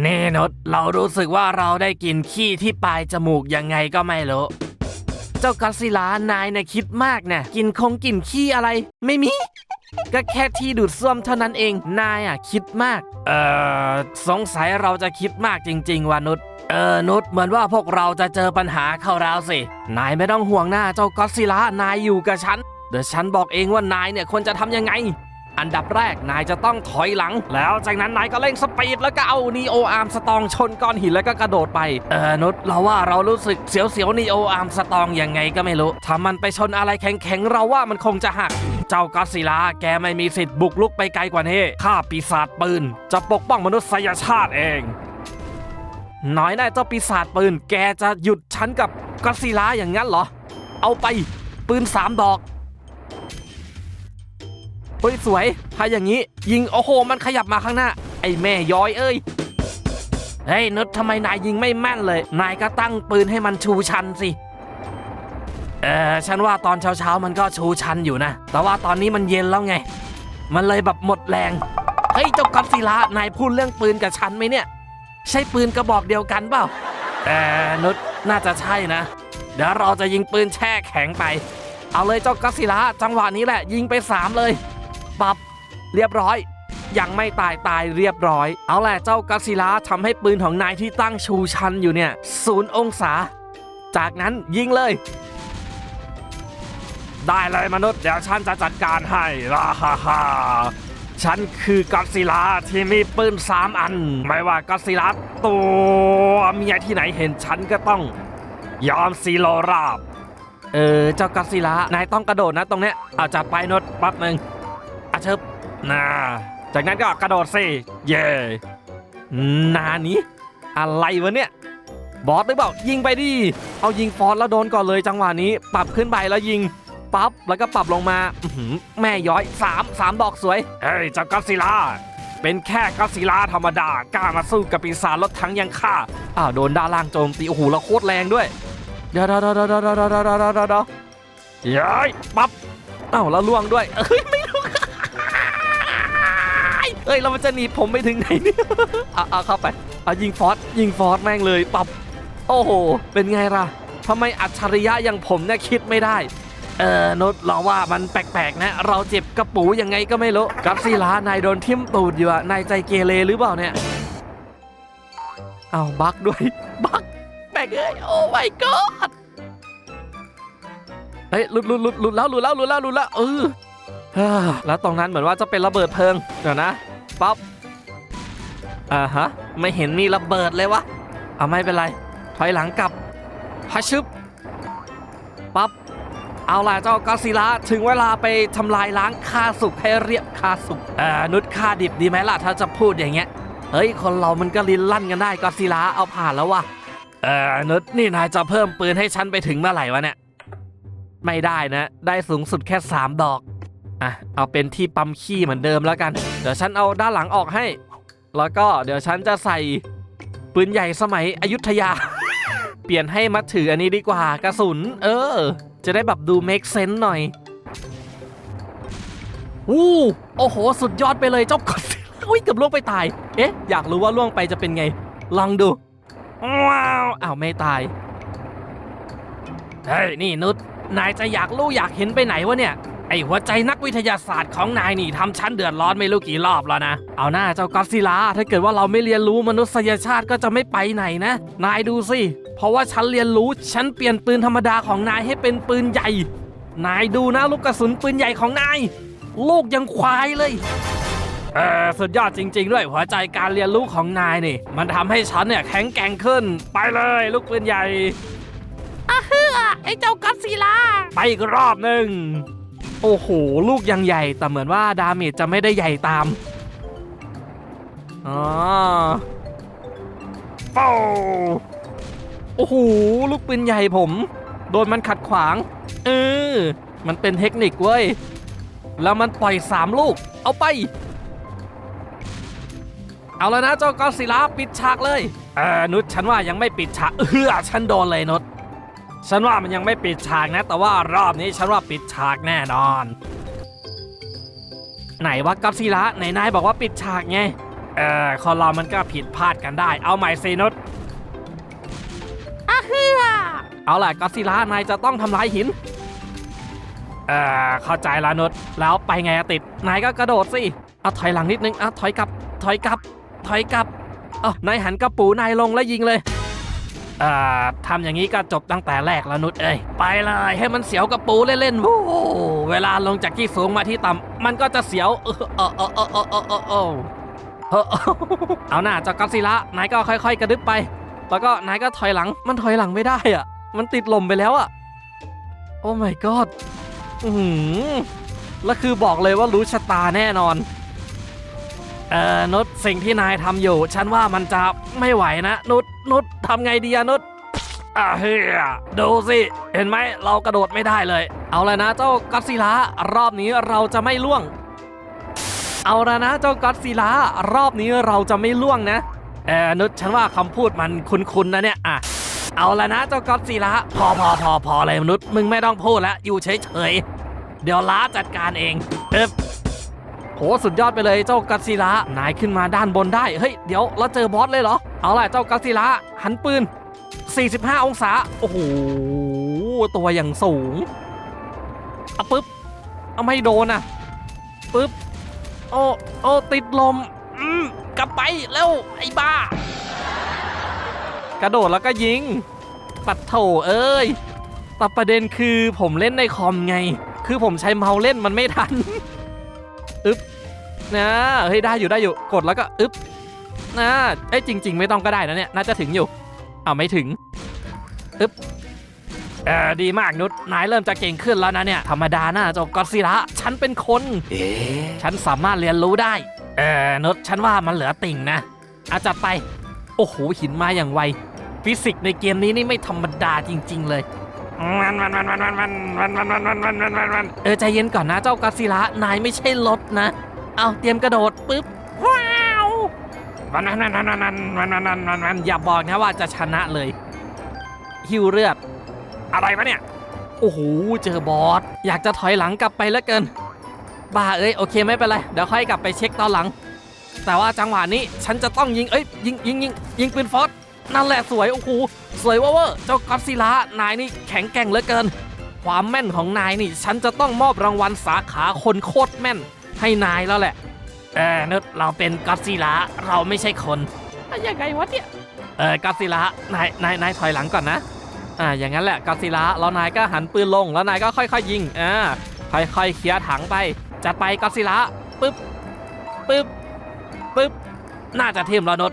เนนดเรารู้สึกว่าเราได้กลินขี้ที่ปลายจมูกยังไงก็ไม่รู้ เจ้ากัสซิลานายเนี่ยคิดมากนะกินคงกินขี้อะไร ไม่มี ก็แค่ที่ดูดซ่วมเท่านั้นเอง นายอะคิดมาก เอ่อสงสัยเราจะคิดมากจริง ๆวานุชเออนุชเหมือนว่าพวกเราจะเจอปัญหาเข้าแล้วสิ นายไม่ต้องห่วงหน้าเจ้าก็อดซิลล่านายอยู่กับฉัน เดี๋ยวฉันบอกเองว่านายเนี่ยควรจะทำยังไง อันดับแรกนายจะต้องถอยหลัง แล้วจากนั้นนายก็เร่งสปีดแล้วก็เอานีโออาร์มสตองชนก้อนหินแล้วก็กระโดดไป เออนุชเราว่าเรารู้สึกเสียวๆนีโออาร์มสตองยังไงก็ไม่รู้ถ้ามันไปชนอะไรแข็งๆเราว่ามันคงจะหักเจ้าก็อดซิลาแกไม่มีสิทธิ์บุกลุกไปไกลกว่านี้ ข้าปีศาจปืน จะปกป้องมนุษยชาติเอง น้อยแน่เจ้าปีศาจปืน แกจะหยุดฉันกับก็อดซิลาอย่างนั้นเหรอ เอาไปปืนสามดอก เฮ้ยสวยถ้าอย่างนี้ ยิงโอ้โห มันขยับมาข้างหน้า ไอ้แม่ย้อยเอ้ยเฮ้ยนุชทำไมนายยิงไม่แม่นเลย นายก็ตั้งปืนให้มันชูชันสิเออฉันว่าตอนเช้าๆมันก็ชูชันอยู่นะ แต่ว่าตอนนี้มันเย็นแล้วไง มันเลยแบบหมดแรงเฮ้ยเจ้ากัอดซิลานายพูดเรื่องปืนกับฉันไหมเนี่ย ใช่ปืนกระบอกเดียวกันเปล่าเออนุชน่าจะใช่นะ เดี๋ยวเราจะยิงปืนแช่แข็งไป เอาเลยเจ้ากัสซิลาจังหวะนี้แหละ ยิงไป3เลย ปับเรียบร้อย ยังไม่ตายตายเรียบร้อย เอาแหละเจ้ากัสซิล่าทำให้ปืนของนายที่ตั้งชูชันอยู่เนี่ยศูนย์องศา จากนั้นยิงเลย ได้เลยมนุษย์เดี๋ยวฉันจะจัดการให้ล่าฮ่าฮ่าฉันคือกัสซิลาที่มีปืนสามอัน ไม่ว่ากัสซิลาตัวเมียที่ไหนเห็นฉันก็ต้อง ยอมซีโรราบ เออ เจ้ากัสซิลานายต้องกระโดดนะตรงเนี้ย เอาจัดไปนดแป๊บหนึ่ง อชิบนาจากนั้นก็กระโดดสิเย่นานี้อะไรวะเนี่ย บอสหรือเปล่ายิงไปดิ เอายิงฟอสแล้วโดนก่อนเลยจังหวะนี้ ปรับขึ้นไปแล้วยิง ปั๊บ แล้วก็ปรับลงมา แม่ย้อย3 3ดอกสวย เฮ้ยจับกัสซิลา เป็นแค่กัสซิลาธรรมดากล้ามาสู้กับปีศาจรถทั้งยังฆ่า อ้าวโดนด้านล่างโจมตีโอ้โหล้วโคตรแรงด้วยเดี๋ยวเดี๋ยวเดี๋ยวเดี๋ยวเดี๋ยวเดี๋ยวย้อยปั๊บอ้าวแล้วล่วงด้วยเฮ้ย เอ้ยเรามันจะหนีผมไปถึงไหนเนี่ยเอาเอาเข้าไปเอายิงฟอสยิงฟอสแม่งเลยปับโอ้โห เป็นไงล่ะทำไมอัจฉริยะอย่างผมเนี่ยคิดไม่ได้ เออนุชเราว่ามันแปลกๆนะ เราเจ็บกระปูยังไงก็ไม่รู้กัสซีลานายโดนทิ่มตูดอยู่อะนายใจเกเรหรือเปล่าเนี่ยเอาบักด้วยบักแม่งเอ้ยโอ้ my god เฮ้ยหลุดหลุดหลุดหลุดแล้วหลุดแล้วหลุดแล้วหลุดแล้วเออฮ่าแล้วตรงนั้นเหมือนว่าจะเป็นระเบิดเพลิงเดี๋ยวนะ ป๊อปอ่าฮะ ไม่เห็นมีระเบิดเลยวะ เอาไม่เป็นไร ถอยหลังกลับฮัชึบปั๊บ เอาล่ะเจ้ากอซิล่าถึงเวลาไปทำลายล้างค่าสุกให้เรียบค่าสุกเอ่อนุชค่าดิบดีไหมล่ะ ถ้าจะพูดอย่างเงี้ย เฮ้ย คนเรามันก็ลินลั่นกันได้กอซิล่าเอาผ่านแล้ววะเอ่อนุชนี่นายจะเพิ่มปืนให้ฉันไปถึงเมื่อไหร่วะเนี่ย ไม่ได้นะ ได้สูงสุดแค่ 3 ดอก อะเอาเป็นที่ปั๊มขี้เหมือนเดิมแล้วกัน เดี๋ยวฉันเอาด้านหลังออกให้ แล้วก็เดี๋ยวฉันจะใส่ปืนใหญ่สมัยอยุธยา เปลี่ยนให้มาถืออันนี้ดีกว่ากระสุน เออ จะได้แบบดู make sense หน่อยวู้โอ้โห สุดยอดไปเลยเจ้ากดซิลล่าอุ้ยเกือบล่วงไปตาย เอ๊ะ อยากรู้ว่าล่วงไปจะเป็นไง ลองดู ว้าวอ้าวไม่ตาย เฮ้ย นี่นุชนายจะอยากรู้อยากเห็นไปไหนวะเนี่ย ไอหัวใจนักวิทยาศาสตร์ของนายนี่ทำฉันเดือดร้อนไม่รู้กี่รอบแล้วนะ เอาหน้าเจ้ากอดซิลล่าถ้าเกิดว่าเราไม่เรียนรู้มนุษยชาติก็จะไม่ไปไหนนะ นายดูสิ เพราะว่าฉันเรียนรู้ฉันเปลี่ยนปืนธรรมดาของนายให้เป็นปืนใหญ่ นายดูนะลูกกระสุนปืนใหญ่ของนายลูกยังควายเลยเออสุดยอดจริง ๆ ด้วยหัวใจการเรียนรู้ของนายนี่ มันทำให้ฉันเนี่ยแข็งแกร่งขึ้น ไปเลยลูกปืนใหญ่ไอ้เจ้ากัสซิลล่าไปอีกรอบหนึ่ง โอ้โห ลูกยังใหญ่ แต่เหมือนว่าดาเมจจะไม่ได้ใหญ่ตาม อ๋อเป้าโอ้โห ลูกปืนใหญ่ผม โดนมันขัดขวาง เออ มันเป็นเทคนิคเว้ย แล้วมันปล่อยสามลูก เอาไป เอาแล้วนะเจ้ากอดซิลาปิดฉากเลย เออนุชฉันว่ายังไม่ปิดฉาก เออฉันโดนเลยนุช ฉันว่ามันยังไม่ปิดฉากนะ แต่ว่ารอบนี้ฉันว่าปิดฉากแน่นอน ไหนวะกัปซีละไหนนายบอกว่าปิดฉากไง เออคนเรามันก็ผิดพลาดกันได้ เอาใหม่สินุชอะเฮือเอาล่ะก็อดซิลล่านายจะต้องทำลายหิน เออเข้าใจละนุชแล้วไปไงอะติด นายก็กระโดดสิ เอาถอยหลังนิดนึงเอาถอยกลับ ถอยกลับ ถอยกลับ เอานายหันกระปูนายลงแล้วยิงเลยเอ่อ ทำอย่างนี้ก็จบตั้งแต่แรกแล้วนุชเอ้ยไปเลยให้มันเสียวกระปูเล่นๆวูเวลาลงจากที่สูงมาที่ต่ำมันก็จะเสียวเออเออเออเออเออเออเอาหน้าจากกัสซิละนายก็ค่อย ๆ กระดึบไป แล้วก็นายก็ถอยหลังมันถอยหลังไม่ได้อะ มันติดลมไปแล้วอะ โอ้ my god อืมแล้วคือบอกเลยว่ารู้ชะตาแน่นอน เอ่อนุชสิ่งที่นายทำอยู่ ฉันว่ามันจะไม่ไหวนะ นุชนุชทำไงดีอะนุชอะเฮียดูสิ เห็นไหมเรากระโดดไม่ได้เลย เอาเลยนะเจ้ากัตซิลารอบนี้เราจะไม่ล่วง เอาละนะเจ้ากัตซิลารอบนี้เราจะไม่ล่วงนะเออนุชฉันว่าคำพูดมันคุ้นๆนะเนี่ยอะเอาละนะเจ้ากัตซิลาพอพอพอพอเลยมนุษย์มึงไม่ต้องพูดแล้วอยู่เฉยๆเดี๋ยวล้าจัดการเองเอ๊บ โหสุดยอดไปเลยเจ้ากัตซิละนายขึ้นมาด้านบนได้ เฮ้ย เดี๋ยวเราเจอบอสเลยเหรอ เอาล่ะเจ้ากัตซิละหันปืน 45 องศา โอ้โห ตัวอย่างสูงเอาปึ๊บ เอาไม่โดนอะปึ๊บ โอ้ โอ้ ติดลม อืม กลับไปเร็วไอ้บ้า กระโดดแล้วก็ยิง ปัดโถเอ้ยแต่ประเด็นคือผมเล่นในคอมไง คือผมใช้เมาส์เล่นมันไม่ทัน อึ๊บนะเฮ้ยได้อยู่ได้อยู่กดแล้วก็อึ๊บนะเอ้ยจริง ๆ ไม่ต้องก็ได้นะเนี่ยน่าจะถึงอยู่อ้าวไม่ถึงอึ๊บเออดีมากนุชนายเริ่มจะเก่งขึ้นแล้วนะเนี่ยธรรมดานะเจ้ากอดซิละฉันเป็นคนเอ๊ะฉันสามารถเรียนรู้ได้ เออนุชฉันว่ามันเหลือติ่งนะอาจัดไป โอ้โหหินมาอย่างไวฟิสิกส์ในเกมนี้นี่ไม่ธรรมดาจริง ๆ เลย มันมันมันมันมันมันมันมันมันมันมันมันมันเออใจเย็นก่อนนะเจ้ากาซิละนายไม่ใช่รถนะ เอาเตรียมกระโดดปุ๊บว้าวมันมันมันมันมันมันมันมันมันมันอย่าบอกนะว่าจะชนะเลยหิวเลือดอะไรวะเนี่ยโอ้โหเจอบอสอยากจะถอยหลังกลับไปแล้วเกินบ้าเอ้ยโอเคไม่เป็นไรเดี๋ยวค่อยกลับไปเช็คตอนหลัง แต่ว่าจังหวะนี้ฉันจะต้องยิงเอ้ยยิงยิงยิงยิงปืนฟอส นั่นแหละสวยโอ้โหสวยเวอร์เวอร์เจ้าก็อดซิลานายนี่แข็งแกร่งเหลือเกิน ความแม่นของนายนี่ ฉันจะต้องมอบรางวัลสาขาคนโคตรแม่น ให้นายแล้วแหละเออนึกเราเป็นก็อดซิลาเราไม่ใช่คนอะยังไงวะเนี่ยเออก็อดซิลานายนายนายถอยหลังก่อนนะอ่าอย่างนั้นแหละก็อดซิลาแล้วนายก็หันปืนลงแล้วนายก็ค่อยๆยิงอ่าค่อยๆเคลียร์ถังไปจัดไปก็อดซิลาปึ๊บปึ๊บปึ๊บน่าจะเทิมแล้วนด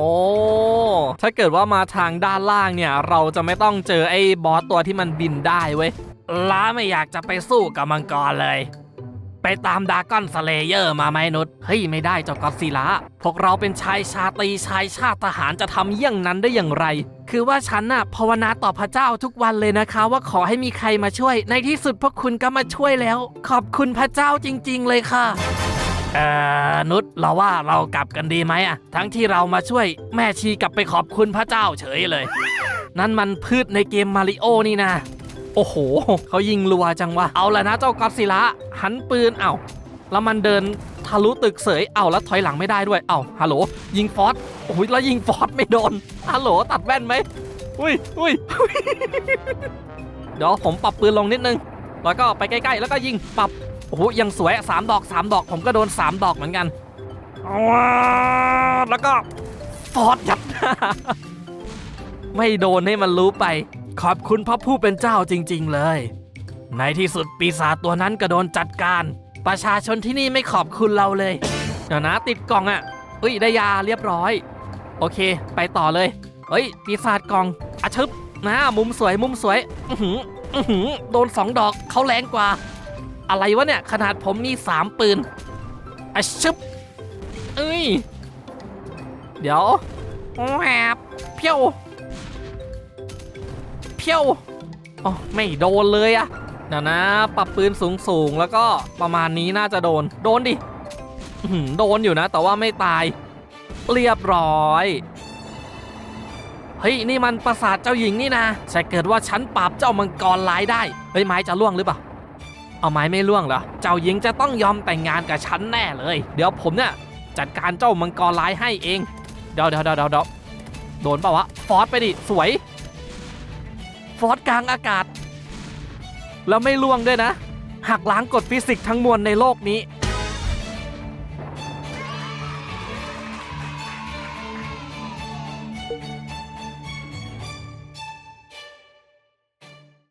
อ้ ถ้าเกิดว่ามาทางด้านล่างเนี่ย เราจะไม่ต้องเจอไอ้บอสตัวที่มันบินได้เว้ย ล้าไม่อยากจะไปสู้กับมังกรเลย ไปตามดากอนสเลเยอร์มาไหมนุษเฮ้ย ไม่ได้เจ้ากอดซิลล่าพวกเราเป็นชายชาตรีชายชาติทหารจะทำเยี่ยงนั้นได้อย่างไร คือว่าฉันน่ะภาวนาต่อพระเจ้าทุกวันเลยนะคะ ว่าขอให้มีใครมาช่วย ในที่สุดพวกคุณก็มาช่วยแล้ว ขอบคุณพระเจ้าจริง ๆ เลยค่ะ เอ่อนุชเราว่าเรากลับกันดีไหมอะทั้งที่เรามาช่วยแม่ชีกลับไปขอบคุณพระเจ้าเฉยเลย นั่นมันพืชในเกมมาริโอนี่นะ โอ้โห เขายิงรัวจังวะเอาละนะเจ้ากอดซิละหันปืนเอ้าแล้วมันเดินทะลุตึกเสยเอ้าแล้วถอยหลังไม่ได้ด้วยเอ้าฮัลโหล ยิงฟอสโอ้ยแล้วยิงฟอสไม่โดนฮัลโหลตัดแว่นไหมอุ้ยอุ้ยเดี๋ยวผมปรับปืนลงนิดนึง แล้วก็ไปใกล้ ๆ แล้วก็ยิงปรับ โอ้โหยังสวยสามดอกสามดอกผมก็โดนสามดอกเหมือนกันแล้วก็ฟอสยัดไม่โดนให้มันรู้ไป ขอบคุณพระผู้เป็นเจ้าจริง ๆ เลย ในที่สุดปีศาจตัวนั้นก็โดนจัดการ ประชาชนที่นี่ไม่ขอบคุณเราเลย เดี๋ยวนะติดกล่องอะ่ะอุ้ยได้ยาเรียบร้อย โอเค ไปต่อเลย เฮ้ย ปีศาจกล่องอาชึบนะมุมสวยมุมสวย อื้อหืออื้อหือโดนสองดอกเขาแรงกว่า อะไรวะเนี่ย ขนาดผมมีสามปืนอะชึบเอ้ย เดี๋ยวแหบเพี้ยวเพี้ยวอ๋อไม่โดนเลยอะเดี๋ยวนะ ปรับปืนสูงสูงๆแล้วก็ประมาณนี้น่าจะโดน โดนดิโดนอยู่นะ แต่ว่าไม่ตาย เรียบร้อย เฮ้ย นี่มันประสาทเจ้าหญิงนี่นะแต่เกิดว่าฉันปราบเจ้ามังกรร้ายได้ เฮ้ย ไม้จะล่วงหรือเปล่า เอาไม้ไม่ล่วงเหรอ เจ้าหญิงจะต้องยอมแต่งงานกับฉันแน่เลย เดี๋ยวผมเนี่ยจัดการเจ้ามังกรร้ายให้เอง เดี๋ยวเดี๋ยวเดี๋ยวเดี๋ยวเดี๋ยวโดนเปล่าวะ ฟอสไปดิ สวย ฟอสกลางอากาศ แล้วไม่ล่วงด้วยนะ หักล้างกฎฟิสิกส์ทั้งมวลในโลกนี้